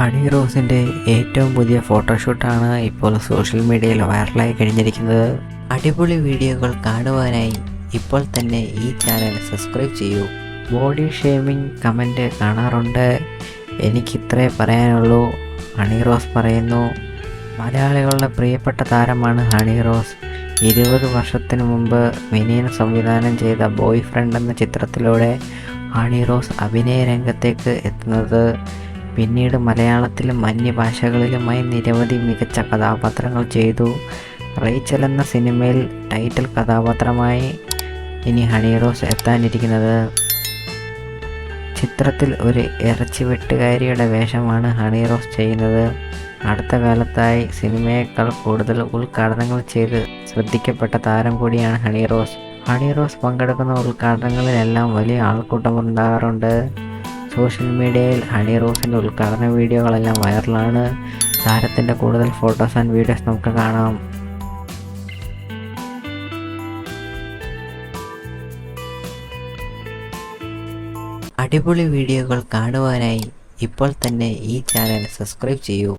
Honey റോസിന്റെ ഏറ്റവും പുതിയ ഫോട്ടോഷൂട്ടാണ് ഇപ്പോൾ സോഷ്യൽ മീഡിയയിൽ വൈറലായി കഴിഞ്ഞിരിക്കുന്നത്. അടിപൊളി വീഡിയോകൾ കാണുവാനായി ഇപ്പോൾ തന്നെ ഈ ചാനൽ സബ്സ്ക്രൈബ് ചെയ്യൂ. ബോഡി ഷേമിംഗ് കമന്റ് കാണാറുണ്ട്. എനിക്കിത്രേ പറയാനുള്ളൂ. ഹണി റോസ് പറയുന്നു മലയാളികളുടെ പ്രിയപ്പെട്ട താരമാണ് ഹണി റോസ്. ഇരുപത് വർഷത്തിന് മുമ്പ് വിനീൻ സംവിധാനം ചെയ്ത ബോയ് ഫ്രണ്ട് എന്ന ചിത്രത്തിലൂടെ ഹണി റോസ് അഭിനയ രംഗത്തേക്ക് എത്തുന്നത് പിന്നീട് മലയാളത്തിലും അന്യഭാഷകളിലുമായി നിരവധി മികച്ച കഥാപാത്രങ്ങൾ ചെയ്തു. റേച്ചൽ എന്ന സിനിമയിൽ ടൈറ്റിൽ കഥാപാത്രമായി ഇനി ഹണി റോസ് എത്താനിരിക്കുന്നത്. ചിത്രത്തിൽ ഒരു ഇറച്ചി വെട്ടുകാരിയുടെ വേഷമാണ് ഹണി റോസ് ചെയ്യുന്നത്. അടുത്ത കാലത്തായി സിനിമയേക്കാൾ കൂടുതൽ ഉദ്ഘാടനങ്ങൾ ചെയ്ത് ശ്രദ്ധിക്കപ്പെട്ട താരം കൂടിയാണ് ഹണി റോസ്. ഹണി റോസ് പങ്കെടുക്കുന്ന ഉദ്ഘാടനങ്ങളിലെല്ലാം വലിയ ആൾക്കൂട്ടം ഉണ്ടാകാറുണ്ട് സോഷ്യൽ മീഡിയയിൽ ഹണി റോസിന്റെ ഉദ്ഘാടന വീഡിയോകളെല്ലാം വൈറലാണ്. താരത്തിന്റെ കൂടുതൽ ഫോട്ടോസ് ആൻഡ് വീഡിയോസ് നമുക്ക് കാണാം. അടിപൊളി വീഡിയോകൾ കാണുവാനായി ഇപ്പോൾ തന്നെ ഈ ചാനൽ സബ്സ്ക്രൈബ് ചെയ്യൂ.